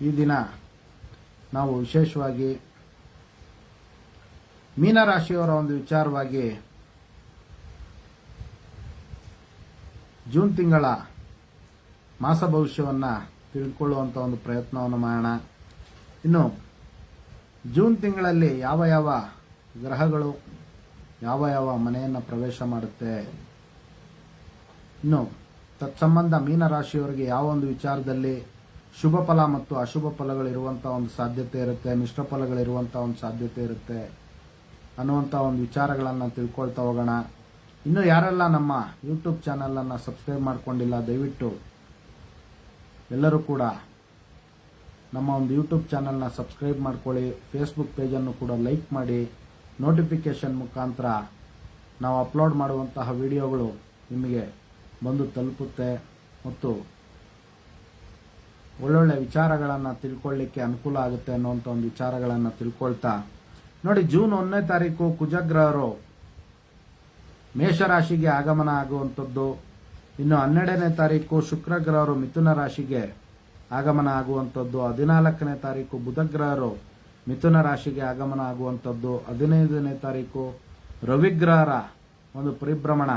ಈ ದಿನ ನಾವು ವಿಶೇಷವಾಗಿ ಮೀನರಾಶಿಯವರ ಒಂದು ವಿಚಾರವಾಗಿ ಜೂನ್ ತಿಂಗಳ ಮಾಸ ಭವಿಷ್ಯವನ್ನು ತಿಳಿದುಕೊಳ್ಳುವಂಥ ಒಂದು ಪ್ರಯತ್ನವನ್ನು ಮಾಡೋಣ. ಇನ್ನು ಜೂನ್ ತಿಂಗಳಲ್ಲಿ ಯಾವ ಯಾವ ಗ್ರಹಗಳು, ಯಾವ ಯಾವ ಮನೆಯನ್ನು ಪ್ರವೇಶ ಮಾಡುತ್ತೆ, ಇನ್ನು ತತ್ಸಂಬಂಧ ಮೀನರಾಶಿಯವರಿಗೆ ಯಾವ ಒಂದು ವಿಚಾರದಲ್ಲಿ ಶುಭ ಫಲ ಮತ್ತು ಅಶುಭ ಫಲಗಳಿರುವಂಥ ಒಂದು ಸಾಧ್ಯತೆ ಇರುತ್ತೆ, ಮಿಶ್ರ ಫಲಗಳಿರುವಂಥ ಒಂದು ಸಾಧ್ಯತೆ ಇರುತ್ತೆ ಅನ್ನುವಂಥ ಒಂದು ವಿಚಾರಗಳನ್ನು ತಿಳ್ಕೊಳ್ತಾ ಹೋಗೋಣ. ಇನ್ನು ಯಾರೆಲ್ಲ ನಮ್ಮ ಯೂಟ್ಯೂಬ್ ಚಾನಲನ್ನು ಸಬ್ಸ್ಕ್ರೈಬ್ ಮಾಡ್ಕೊಂಡಿಲ್ಲ, ದಯವಿಟ್ಟು ಎಲ್ಲರೂ ಕೂಡ ನಮ್ಮ ಒಂದು ಯೂಟ್ಯೂಬ್ ಚಾನಲ್ನ ಸಬ್ಸ್ಕ್ರೈಬ್ ಮಾಡ್ಕೊಳ್ಳಿ ಫೇಸ್ಬುಕ್ ಪೇಜನ್ನು ಕೂಡ ಲೈಕ್ ಮಾಡಿ ನೋಟಿಫಿಕೇಶನ್ ಮುಖಾಂತರ ನಾವು ಅಪ್ಲೋಡ್ ಮಾಡುವಂತಹ ವಿಡಿಯೋಗಳು ನಿಮಗೆ ಬಂದು ತಲುಪುತ್ತೆ ಮತ್ತು ಒಳ್ಳೊಳ್ಳೆ ವಿಚಾರಗಳನ್ನು ತಿಳ್ಕೊಳ್ಳಿಕ್ಕೆ ಅನುಕೂಲ ಆಗುತ್ತೆ ಅನ್ನೋಂಥ ಒಂದು ವಿಚಾರಗಳನ್ನು ತಿಳ್ಕೊಳ್ತಾ. ನೋಡಿ, ಜೂನ್ ಒಂದನೇ ತಾರೀಕು ಕುಜಗ್ರಹರು ಮೇಷರಾಶಿಗೆ ಆಗಮನ ಆಗುವಂಥದ್ದು. ಇನ್ನು ಹನ್ನೆರಡನೇ ತಾರೀಕು ಶುಕ್ರಗ್ರಹರು ಮಿಥುನ ರಾಶಿಗೆ ಆಗಮನ ಆಗುವಂಥದ್ದು. ಹದಿನಾಲ್ಕನೇ ತಾರೀಕು ಬುಧಗ್ರಹರು ಮಿಥುನ ರಾಶಿಗೆ ಆಗಮನ ಆಗುವಂಥದ್ದು. ಹದಿನೈದನೇ ತಾರೀಕು ರವಿಗ್ರಹರ ಒಂದು ಪರಿಭ್ರಮಣ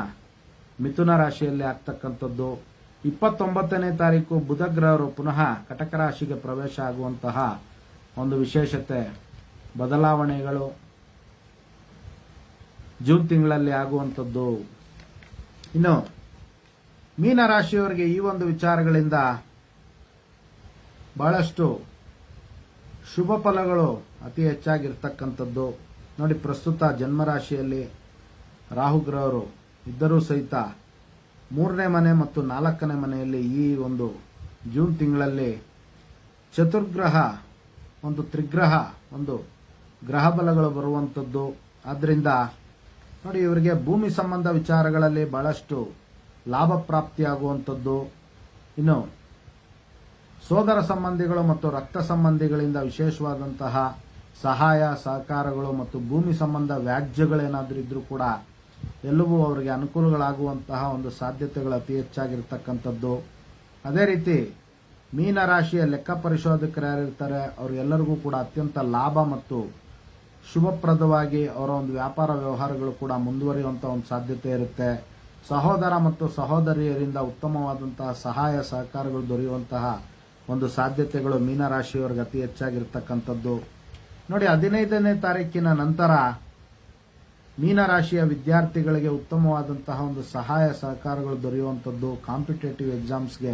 ಮಿಥುನ ರಾಶಿಯಲ್ಲಿ ಆಗ್ತಕ್ಕಂಥದ್ದು. ಇಪ್ಪತ್ತೊಂಬತ್ತನೇ ತಾರೀಕು ಬುಧಗ್ರಹರು ಪುನಃ ಕಟಕ ರಾಶಿಗೆ ಪ್ರವೇಶ ಆಗುವಂತಹ ಒಂದು ವಿಶೇಷತೆ, ಬದಲಾವಣೆಗಳು ಜೂನ್ ತಿಂಗಳಲ್ಲಿ ಆಗುವಂಥದ್ದು. ಇನ್ನು ಮೀನ ರಾಶಿಯವರಿಗೆ ಈ ಒಂದು ವಿಚಾರಗಳಿಂದ ಬಹಳಷ್ಟು ಶುಭ ಫಲಗಳು ಅತಿ ಹೆಚ್ಚಾಗಿರ್ತಕ್ಕಂಥದ್ದು. ನೋಡಿ, ಪ್ರಸ್ತುತ ಜನ್ಮರಾಶಿಯಲ್ಲಿ ರಾಹುಗ್ರಹರು ಇದ್ದರೂ ಸಹಿತ ಮೂರನೇ ಮನೆ ಮತ್ತು ನಾಲ್ಕನೇ ಮನೆಯಲ್ಲಿ ಈ ಒಂದು ಜೂನ್ ತಿಂಗಳಲ್ಲಿ ಚತುರ್ಗ್ರಹ, ಒಂದು ತ್ರಿಗ್ರಹ, ಒಂದು ಗ್ರಹ ಬಲಗಳು ಬರುವಂಥದ್ದು. ಆದ್ದರಿಂದ ನೋಡಿ, ಇವರಿಗೆ ಭೂಮಿ ಸಂಬಂಧ ವಿಚಾರಗಳಲ್ಲಿ ಬಹಳಷ್ಟು ಲಾಭ ಪ್ರಾಪ್ತಿಯಾಗುವಂಥದ್ದು. ಇನ್ನು ಸೋದರ ಸಂಬಂಧಿಗಳು ಮತ್ತು ರಕ್ತ ಸಂಬಂಧಿಗಳಿಂದ ವಿಶೇಷವಾದಂತಹ ಸಹಾಯ, ಸಹಕಾರಗಳು ಮತ್ತು ಭೂಮಿ ಸಂಬಂಧ ವ್ಯಾಜ್ಯಗಳೇನಾದರೂ ಇದ್ರೂ ಕೂಡ ಎಲ್ಲವೂ ಅವರಿಗೆ ಅನುಕೂಲಗಳಾಗುವಂತಹ ಒಂದು ಸಾಧ್ಯತೆಗಳು ಅತಿ ಹೆಚ್ಚಾಗಿರ್ತಕ್ಕಂಥದ್ದು. ಅದೇ ರೀತಿ ಮೀನ ರಾಶಿಯ ಲೆಕ್ಕ ಪರಿಶೋಧಕರು ಯಾರಿರ್ತಾರೆ ಅವರೆಲ್ಲರಿಗೂ ಕೂಡ ಅತ್ಯಂತ ಲಾಭ ಮತ್ತು ಶುಭಪ್ರದವಾಗಿ ಅವರ ಒಂದು ವ್ಯಾಪಾರ ವ್ಯವಹಾರಗಳು ಕೂಡ ಮುಂದುವರಿಯುವಂಥ ಒಂದು ಸಾಧ್ಯತೆ ಇರುತ್ತೆ. ಸಹೋದರ ಮತ್ತು ಸಹೋದರಿಯರಿಂದ ಉತ್ತಮವಾದಂತಹ ಸಹಾಯ ಸಹಕಾರಗಳು ದೊರೆಯುವಂತಹ ಒಂದು ಸಾಧ್ಯತೆಗಳು ಮೀನರಾಶಿಯವರಿಗೆ ಅತಿ ಹೆಚ್ಚಾಗಿರ್ತಕ್ಕಂಥದ್ದು. ನೋಡಿ, ಹದಿನೈದನೇ ತಾರೀಕಿನ ನಂತರ ಮೀನರಾಶಿಯ ವಿದ್ಯಾರ್ಥಿಗಳಿಗೆ ಉತ್ತಮವಾದಂತಹ ಒಂದು ಸಹಾಯ ಸಹಕಾರಗಳು ದೊರೆಯುವಂಥದ್ದು ಕಾಂಪಿಟೇಟಿವ್ ಎಕ್ಸಾಮ್ಸ್ಗೆ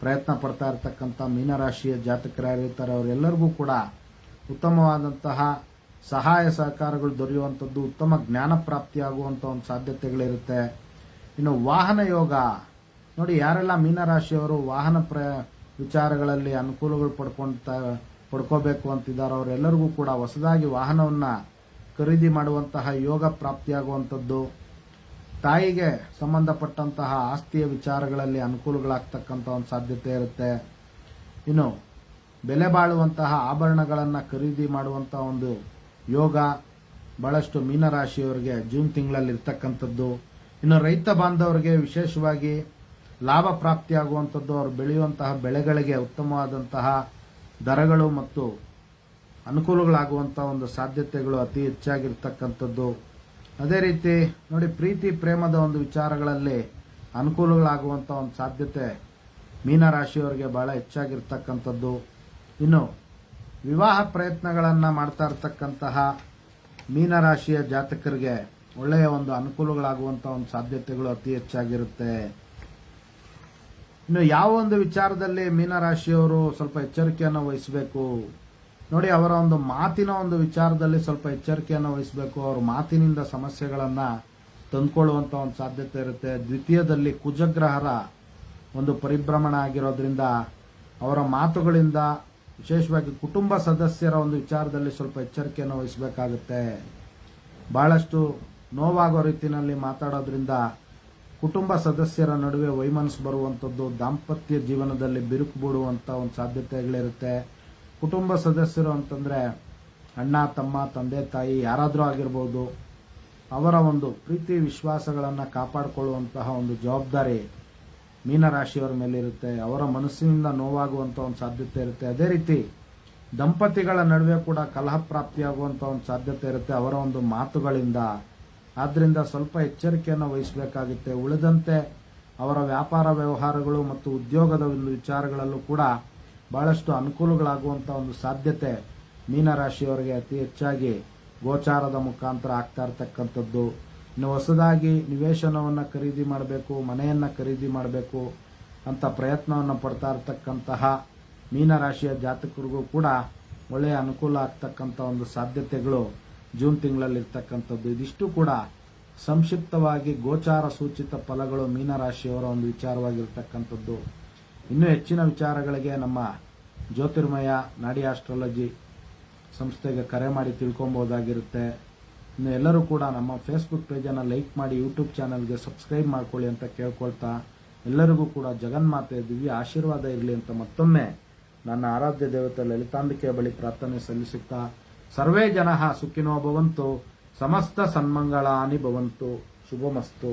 ಪ್ರಯತ್ನ ಪಡ್ತಾ ಇರತಕ್ಕಂಥ ಮೀನರಾಶಿಯ ಜಾತಕರಾಗಿರ್ತಾರೆ. ಅವರೆಲ್ಲರಿಗೂ ಕೂಡ ಉತ್ತಮವಾದಂತಹ ಸಹಾಯ ಸಹಕಾರಗಳು ದೊರೆಯುವಂಥದ್ದು, ಉತ್ತಮ ಜ್ಞಾನ ಪ್ರಾಪ್ತಿಯಾಗುವಂಥ ಒಂದು ಸಾಧ್ಯತೆಗಳಿರುತ್ತೆ. ಇನ್ನು ವಾಹನ ಯೋಗ. ನೋಡಿ, ಯಾರೆಲ್ಲ ಮೀನರಾಶಿಯವರು ವಾಹನ ಪ್ರ ವಿಚಾರಗಳಲ್ಲಿ ಅನುಕೂಲಗಳು ಪಡ್ಕೊಂತ ಪಡ್ಕೋಬೇಕು ಅಂತಿದ್ದಾರೆ, ಅವರೆಲ್ಲರಿಗೂ ಕೂಡ ಹೊಸದಾಗಿ ವಾಹನವನ್ನು ಖರೀದಿ ಮಾಡುವಂತಹ ಯೋಗ ಪ್ರಾಪ್ತಿಯಾಗುವಂಥದ್ದು, ತಾಯಿಗೆ ಸಂಬಂಧಪಟ್ಟಂತಹ ಆಸ್ತಿಯ ವಿಚಾರಗಳಲ್ಲಿ ಅನುಕೂಲಗಳಾಗ್ತಕ್ಕಂಥ ಒಂದು ಸಾಧ್ಯತೆ ಇರುತ್ತೆ. ಇನ್ನು, ಬೆಲೆ ಬಾಳುವಂತಹ ಆಭರಣಗಳನ್ನು ಖರೀದಿ ಮಾಡುವಂಥ ಒಂದು ಯೋಗ ಬಹಳಷ್ಟು ಮೀನರಾಶಿಯವರಿಗೆ ಜೂನ್ ತಿಂಗಳಲ್ಲಿ ಇರ್ತಕ್ಕಂಥದ್ದು. ಇನ್ನು, ರೈತ ಬಾಂಧವರಿಗೆ ವಿಶೇಷವಾಗಿ ಲಾಭ ಪ್ರಾಪ್ತಿಯಾಗುವಂಥದ್ದು, ಅವರು ಬೆಳೆಯುವಂತಹ ಬೆಳೆಗಳಿಗೆ ಉತ್ತಮವಾದಂತಹ ದರಗಳು ಮತ್ತು ಅನುಕೂಲಗಳಾಗುವಂತಹ ಒಂದು ಸಾಧ್ಯತೆಗಳು ಅತಿ ಹೆಚ್ಚಾಗಿರ್ತಕ್ಕಂಥದ್ದು. ಅದೇ ರೀತಿ ನೋಡಿ, ಪ್ರೀತಿ, ಪ್ರೇಮದ ಒಂದು ವಿಚಾರಗಳಲ್ಲಿ ಅನುಕೂಲಗಳಾಗುವಂಥ ಒಂದು ಸಾಧ್ಯತೆ ಮೀನರಾಶಿಯವರಿಗೆ ಬಹಳ ಹೆಚ್ಚಾಗಿರ್ತಕ್ಕಂಥದ್ದು. ಇನ್ನು ವಿವಾಹ ಪ್ರಯತ್ನಗಳನ್ನು ಮಾಡ್ತಾ ಇರ್ತಕ್ಕಂತಹ ಮೀನರಾಶಿಯ ಜಾತಕರಿಗೆ ಒಳ್ಳೆಯ ಒಂದು ಅನುಕೂಲಗಳಾಗುವಂಥ ಒಂದು ಸಾಧ್ಯತೆಗಳು ಅತಿ ಹೆಚ್ಚಾಗಿರುತ್ತೆ. ಇನ್ನು ಯಾವ ಒಂದು ವಿಚಾರದಲ್ಲಿ ಮೀನರಾಶಿಯವರು ಸ್ವಲ್ಪ ಎಚ್ಚರಿಕೆಯನ್ನು ವಹಿಸಬೇಕು? ನೋಡಿ, ಅವರ ಒಂದು ಮಾತಿನ ಒಂದು ವಿಚಾರದಲ್ಲಿ ಸ್ವಲ್ಪ ಎಚ್ಚರಿಕೆಯನ್ನು ವಹಿಸಬೇಕು. ಅವ್ರ ಮಾತಿನಿಂದ ಸಮಸ್ಯೆಗಳನ್ನ ತಂದ್ಕೊಳ್ಳುವಂತ ಒಂದು ಸಾಧ್ಯತೆ ಇರುತ್ತೆ. ದ್ವಿತೀಯದಲ್ಲಿ ಕುಜಗ್ರಹರ ಒಂದು ಪರಿಭ್ರಮಣ ಆಗಿರೋದ್ರಿಂದ ಅವರ ಮಾತುಗಳಿಂದ ವಿಶೇಷವಾಗಿ ಕುಟುಂಬ ಸದಸ್ಯರ ಒಂದು ವಿಚಾರದಲ್ಲಿ ಸ್ವಲ್ಪ ಎಚ್ಚರಿಕೆಯನ್ನು ವಹಿಸಬೇಕಾಗುತ್ತೆ. ಬಹಳಷ್ಟು ನೋವಾಗೋ ರೀತಿಯಲ್ಲಿ ಮಾತಾಡೋದ್ರಿಂದ ಕುಟುಂಬ ಸದಸ್ಯರ ನಡುವೆ ವೈಮನಸ್ಸು ಬರುವಂಥದ್ದು ದಾಂಪತ್ಯ ಜೀವನದಲ್ಲಿ ಬಿರುಕು ಬಿಡುವಂಥ ಒಂದು ಸಾಧ್ಯತೆಗಳಿರುತ್ತೆ. ಕುಟುಂಬ ಸದಸ್ಯರು ಅಂತಂದ್ರೆ ಅಣ್ಣ, ತಮ್ಮ, ತಂದೆ, ತಾಯಿ, ಯಾರಾದರೂ ಆಗಿರ್ಬೋದು, ಅವರ ಒಂದು ಪ್ರೀತಿ, ವಿಶ್ವಾಸಗಳನ್ನು ಕಾಪಾಡಿಕೊಳ್ಳುವಂತಹ ಒಂದು ಜವಾಬ್ದಾರಿ ಮೀನರಾಶಿಯವರ ಮೇಲೆ ಇರುತ್ತೆ ಅವರ ಮನಸ್ಸಿನಿಂದ ನೋವಾಗುವಂಥ ಒಂದು ಸಾಧ್ಯತೆ ಇರುತ್ತೆ. ಅದೇ ರೀತಿ ದಂಪತಿಗಳ ನಡುವೆ ಕೂಡ ಕಲಹ ಪ್ರಾಪ್ತಿಯಾಗುವಂಥ ಒಂದು ಸಾಧ್ಯತೆ ಇರುತ್ತೆ ಅವರ ಒಂದು ಮಾತುಗಳಿಂದ. ಆದ್ರಿಂದ ಸ್ವಲ್ಪ ಎಚ್ಚರಿಕೆಯನ್ನು ವಹಿಸಬೇಕಾಗುತ್ತೆ. ಉಳಿದಂತೆ ಅವರ ವ್ಯಾಪಾರ ವ್ಯವಹಾರಗಳು ಮತ್ತು ಉದ್ಯೋಗದ ಒಂದು ವಿಚಾರಗಳಲ್ಲೂ ಕೂಡ ಬಹಳಷ್ಟು ಅನುಕೂಲಗಳಾಗುವಂಥ ಒಂದು ಸಾಧ್ಯತೆ ಮೀನರಾಶಿಯವರಿಗೆ ಅತಿ ಹೆಚ್ಚಾಗಿ ಗೋಚಾರದ ಮುಖಾಂತರ ಆಗ್ತಾ ಇರತಕ್ಕಂಥದ್ದು. ಇನ್ನು ಹೊಸದಾಗಿ ನಿವೇಶನವನ್ನು ಖರೀದಿ ಮಾಡಬೇಕು, ಮನೆಯನ್ನು ಖರೀದಿ ಮಾಡಬೇಕು ಅಂತ ಪ್ರಯತ್ನವನ್ನು ಪಡ್ತಾ ಇರತಕ್ಕಂತಹ ಮೀನರಾಶಿಯ ಜಾತಕರಿಗೂ ಕೂಡ ಒಳ್ಳೆಯ ಅನುಕೂಲ ಆಗ್ತಕ್ಕಂಥ ಒಂದು ಸಾಧ್ಯತೆಗಳು ಜೂನ್ ತಿಂಗಳಲ್ಲಿ ಇರ್ತಕ್ಕಂಥದ್ದು. ಇದಿಷ್ಟು ಕೂಡ ಸಂಕ್ಷಿಪ್ತವಾಗಿ ಗೋಚಾರ ಸೂಚಿತ ಫಲಗಳು ಮೀನರಾಶಿಯವರ ಒಂದು ವಿಚಾರವಾಗಿರ್ತಕ್ಕಂಥದ್ದು. ಇನ್ನೂ ಹೆಚ್ಚಿನ ವಿಚಾರಗಳಿಗೆ ನಮ್ಮ ಜ್ಯೋತಿರ್ಮಯ ನಾಡಿ ಆಸ್ಟ್ರಾಲಜಿ ಸಂಸ್ಥೆಗೆ ಕರೆ ಮಾಡಿ ತಿಳ್ಕೊಬೋದಾಗಿರುತ್ತೆ ಇನ್ನು ಎಲ್ಲರೂ ಕೂಡ ನಮ್ಮ ಫೇಸ್ಬುಕ್ ಪೇಜನ್ನು ಲೈಕ್ ಮಾಡಿ ಯೂಟ್ಯೂಬ್ ಚಾನಲ್ಗೆ ಸಬ್ಸ್ಕ್ರೈಬ್ ಮಾಡ್ಕೊಳ್ಳಿ ಅಂತ ಕೇಳ್ಕೊಳ್ತಾ ಎಲ್ಲರಿಗೂ ಕೂಡ ಜಗನ್ಮಾತೆ ದಿವ್ಯ ಆಶೀರ್ವಾದ ಇರಲಿ ಅಂತ ಮತ್ತೊಮ್ಮೆ ನನ್ನ ಆರಾಧ್ಯ ದೇವತೆ ಲಲಿತಾಂಬಿಕೆಯ ಬಳಿ ಪ್ರಾರ್ಥನೆ ಸಲ್ಲಿಸುತ್ತಾ, ಸರ್ವೇ ಜನ ಸುಖಿನೋ ಭವಂತು, ಸಮಸ್ತ ಸನ್ಮಂಗಳಾನಿ ಭವಂತು, ಶುಭಮಸ್ತು.